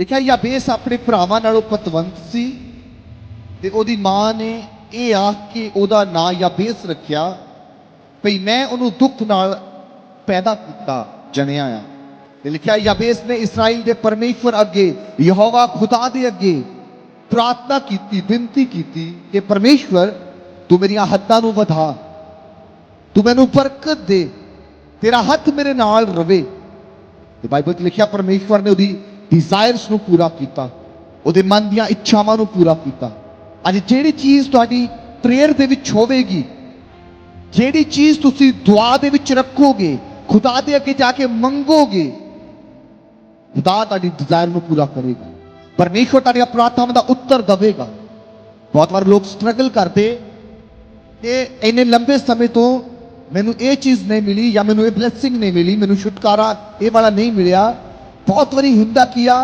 ਦੇਖਿਆ ਯਾਬੇਸ ਆਪਣੇ ਭਰਾਵਾਂ ਨਾਲੋਂ ਪਤਵੰਤ ਸੀ ਤੇ ਉਹਦੀ ਮਾਂ ਨੇ ਇਹ ਆਖ ਕੇ ਉਹਦਾ ਨਾਂ ਯਾਬੇਸ ਰੱਖਿਆ ਭਈ ਮੈਂ ਉਹਨੂੰ ਦੁੱਖ ਨਾਲ ਪੈਦਾ ਕੀਤਾ ਜਣਿਆ ਆ। ਤੇ ਲਿਖਿਆ ਯਾਬੇਸ ਨੇ ਇਸਰਾਇਲ ਦੇ ਪਰਮੇਸ਼ਵਰ ਅੱਗੇ, ਯਹੋਵਾ ਖੁਦਾ ਦੇ ਅੱਗੇ ਪ੍ਰਾਰਥਨਾ ਕੀਤੀ, ਬੇਨਤੀ ਕੀਤੀ ਕਿ ਪਰਮੇਸ਼ਵਰ ਤੂੰ ਮੇਰੀਆਂ ਹੱਦਾਂ ਨੂੰ ਵਧਾ, ਤੂੰ ਮੈਨੂੰ ਬਰਕਤ ਦੇ, ਤੇਰਾ ਹੱਥ ਮੇਰੇ ਨਾਲ ਰਵੇ। ਤੇ ਬਾਈਬਲ 'ਚ ਲਿਖਿਆ ਪਰਮੇਸ਼ਵਰ ਨੇ ਉਹਦੀ ਡਿਜ਼ਾਇਰਸ ਨੂੰ ਪੂਰਾ ਕੀਤਾ, ਉਹਦੇ ਮਨ ਦੀਆਂ ਇੱਛਾਵਾਂ ਨੂੰ ਪੂਰਾ ਕੀਤਾ। ਅੱਜ ਜਿਹੜੀ ਚੀਜ਼ ਤੁਹਾਡੀ ਪ੍ਰੇਅਰ ਦੇ ਵਿੱਚ ਹੋਵੇਗੀ, ਜਿਹੜੀ ਚੀਜ਼ ਤੁਸੀਂ ਦੁਆ ਦੇ ਵਿੱਚ ਰੱਖੋਗੇ, ਖੁਦਾ ਦੇ ਅੱਗੇ ਜਾ ਕੇ ਮੰਗੋਗੇ, ਖੁਦਾ ਤੁਹਾਡੀ ਡਿਜ਼ਾਇਰ ਨੂੰ ਪੂਰਾ ਕਰੇਗਾ। ਪਰਮੇਸ਼ਵਰ ਤੁਹਾਡੀਆਂ ਪ੍ਰਾਰਥਨਾਵਾਂ ਦਾ ਉੱਤਰ ਦੇਵੇਗਾ। ਬਹੁਤ ਵਾਰ ਲੋਕ ਸਟਰਗਲ ਕਰਦੇ ਕਿ ਇੰਨੇ ਲੰਬੇ ਸਮੇਂ ਤੋਂ ਮੈਨੂੰ ਇਹ ਚੀਜ਼ ਨਹੀਂ ਮਿਲੀ ਜਾਂ ਮੈਨੂੰ ਇਹ ਬਲੇਸਿੰਗ ਨਹੀਂ ਮਿਲੀ, ਮੈਨੂੰ ਛੁਟਕਾਰਾ ਇਹ ਵਾਲਾ ਨਹੀਂ ਮਿਲਿਆ। ਬਹੁਤ ਵਾਰੀ ਹੁੰਦਾ ਕੀ ਆ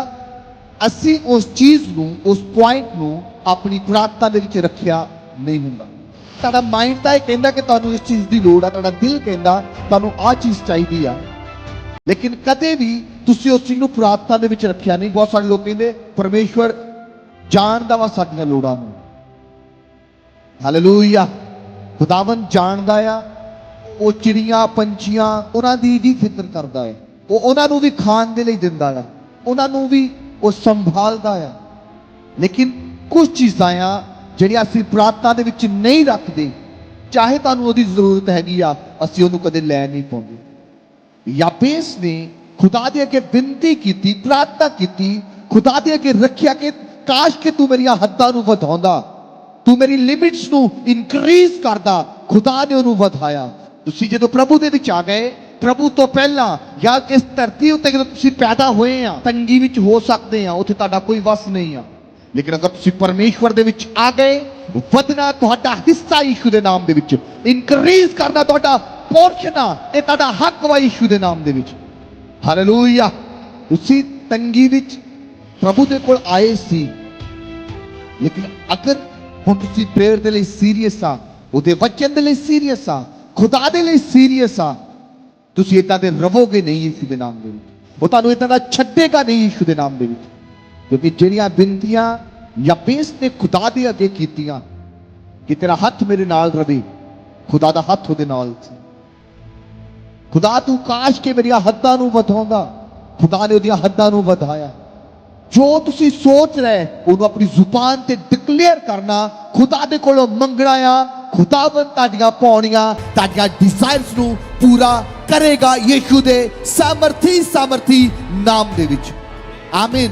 ਅਸੀਂ ਉਸ ਚੀਜ਼ ਨੂੰ ਉਸ ਪੁਆਇੰਟ ਨੂੰ ਆਪਣੀ ਪ੍ਰਾਰਥਨਾ ਦੇ ਵਿੱਚ ਰੱਖਿਆ ਨਹੀਂ ਹੁੰਦਾ ਤੁਹਾਡਾ ਮਾਈਂਡ ਤਾਂ ਇਹ ਕਹਿੰਦਾ ਕਿ ਤੁਹਾਨੂੰ ਇਸ ਚੀਜ਼ ਦੀ ਲੋੜ ਆ ਤੁਹਾਡਾ ਦਿਲ ਕਹਿੰਦਾ ਤੁਹਾਨੂੰ ਆਹ ਚੀਜ਼ ਚਾਹੀਦੀ ਆ ਲੇਕਿਨ ਕਦੇ ਵੀ ਤੁਸੀਂ ਉਸ ਚੀਜ਼ ਨੂੰ ਪ੍ਰਾਰਥਨਾ ਦੇ ਵਿੱਚ ਰੱਖਿਆ ਨਹੀਂ ਬਹੁਤ ਸਾਰੇ ਲੋਕ ਕਹਿੰਦੇ ਪਰਮੇਸ਼ਵਰ ਜਾਣਦਾ ਵਾ ਸਾਡੀਆਂ ਲੋੜਾਂ ਨੂੰ ਹਾਲੇਲੂਇਆ ਖੁਦਾਵੰ ਜਾਣਦਾ ਆ ਉਹ ਚਿੜੀਆਂ ਪੰਛੀਆਂ ਉਹਨਾਂ ਦੀ ਵੀ ਫਿਕਰ ਕਰਦਾ ਹੈ ਉਹ ਉਹਨਾਂ ਨੂੰ ਵੀ ਖਾਣ ਦੇ ਲਈ ਦਿੰਦਾ ਆ। ਉਹਨਾਂ ਨੂੰ ਵੀ ਉਹ ਸੰਭਾਲਦਾ ਆ। ਲੇਕਿਨ ਕੁਝ ਚੀਜ਼ਾਂ ਆ ਜਿਹੜੀਆਂ ਅਸੀਂ ਪ੍ਰਾਰਥਨਾ ਦੇ ਵਿੱਚ ਨਹੀਂ ਰੱਖਦੇ। ਚਾਹੇ ਤੁਹਾਨੂੰ ਉਹਦੀ ਜ਼ਰੂਰਤ ਹੈਗੀ ਆ, ਅਸੀਂ ਉਹਨੂੰ ਕਦੇ ਲੈ ਨਹੀਂ ਪਾਉਂਦੇ। ਯਾਬੇਸ ਨੇ ਖੁਦਾ ਦੇ ਅੱਗੇ ਬੇਨਤੀ ਕੀਤੀ, ਪ੍ਰਾਰਥਨਾ ਕੀਤੀ, ਖੁਦਾ ਦੇ ਅੱਗੇ ਰੱਖਿਆ ਕਿ ਕਾਸ਼ ਕਿ ਤੂੰ ਮੇਰੀਆਂ ਹੱਦਾਂ ਨੂੰ ਵਧਾਉਂਦਾ, ਤੂੰ ਮੇਰੀ ਲਿਮਿਟਸ ਨੂੰ ਇਨਕਰੀਜ਼ ਕਰਦਾ, ਖੁਦਾ ਨੇ ਉਹਨੂੰ ਵਧਾਇਆ। ਤੁਸੀਂ ਜਦੋਂ ਪ੍ਰਭੂ ਦੇ ਵਿੱਚ ਆ ਗਏ ਪ੍ਰਭੂ ਤੋਂ ਪਹਿਲਾਂ ਜਾਂ ਇਸ ਧਰਤੀ ਉੱਤੇ ਜਦੋਂ ਤੁਸੀਂ ਪੈਦਾ ਹੋਏ ਆ, ਤੰਗੀ ਵਿੱਚ ਹੋ ਸਕਦੇ ਆ, ਉੱਥੇ ਤੁਹਾਡਾ ਕੋਈ ਵਸ ਨਹੀਂ ਆ। ਲੇਕਿਨ ਅਗਰ ਤੁਸੀਂ ਪਰਮੇਸ਼ਵਰ ਦੇ ਵਿੱਚ ਆ ਗਏ, ਵਧਣਾ ਤੁਹਾਡਾ ਹਿੱਸਾ ਯਿਸੂ ਦੇ ਨਾਮ ਦੇ ਵਿੱਚ ਇਨਕਰੀਜ਼ ਕਰਨਾ ਤੁਹਾਡਾ ਪੋਰਸ਼ਨ ਆ, ਇਹ ਤੁਹਾਡਾ ਹੱਕ ਵਾ ਯਿਸੂ ਦੇ ਨਾਮ ਦੇ ਵਿੱਚ। ਹਾਲੇਲੂਇਆ ਤੁਸੀਂ ਤੰਗੀ ਵਿੱਚ ਪ੍ਰਭੂ ਦੇ ਕੋਲ ਆਏ ਸੀ। ਲੇਕਿਨ ਅਗਰ ਹੁਣ ਤੁਸੀਂ ਪ੍ਰੇਅਰ ਦੇ ਲਈ ਸੀਰੀਅਸ ਆ, ਉਹਦੇ ਵਚਨ ਦੇ ਲਈ ਸੀਰੀਅਸ ਆ, ਖੁਦਾ ਦੇ ਲਈ ਸੀਰੀਅਸ ਆ ਤੁਸੀਂ ਇਦਾਂ ਦੇ ਰਵੋਗੇ ਨਹੀਂ ਯਿਸੂ ਦੇ ਨਾਮ ਦੇ ਵਿੱਚ। ਉਹ ਤੁਹਾਨੂੰ ਇਦਾਂ ਦਾ ਛੱਡੇਗਾ ਨਹੀਂ ਯਿਸੂ ਦੇ ਨਾਮ ਦੇ ਵਿੱਚ। ਕਿਉਂਕਿ ਜਿਹੜੀਆਂ ਬਿੰਦੀਆਂ ਯਾਬੇਸ ਨੇ ਖੁਦਾ ਦੇ ਅੱਗੇ ਕੀਤੀਆਂ, ਕਿ ਤੇਰਾ ਹੱਥ ਮੇਰੇ ਨਾਲ ਰਵੇ, ਖੁਦਾ ਦਾ ਹੱਥ ਉਹਦੇ ਨਾਲ ਸੀ। ਖੁਦਾ ਤੂੰ ਕਾਸ਼ ਕੇ ਮੇਰੀਆਂ ਹੱਦਾਂ ਨੂੰ ਵਧਾਉਂਦਾ, ਖੁਦਾ ਨੇ ਉਹਦੀਆਂ ਹੱਦਾਂ ਨੂੰ ਵਧਾਇਆ। ਜੋ ਤੁਸੀਂ ਸੋਚ ਰਹੇ, ਉਹਨੂੰ ਆਪਣੀ ਜ਼ੁਬਾਨ ਤੇ ਡਿਕਲੇਅਰ ਕਰਨਾ, ਖੁਦਾ ਦੇ ਕੋਲੋਂ ਮੰਗਣਾ ਆ ਖੁਦਾਵੰ ਤੁਹਾਡੀਆਂ ਪਾਉਣੀਆਂ, ਤੁਹਾਡੀਆਂ ਡਿਜ਼ਾਇਰਸ ਨੂੰ ਪੂਰਾ ਕਰੇਗਾ ਯੀਸ਼ੂ ਦੇ ਸਮਰਥੀ ਸਮਰਥੀ ਨਾਮ ਦੇ ਵਿੱਚ। ਆਮੀਨ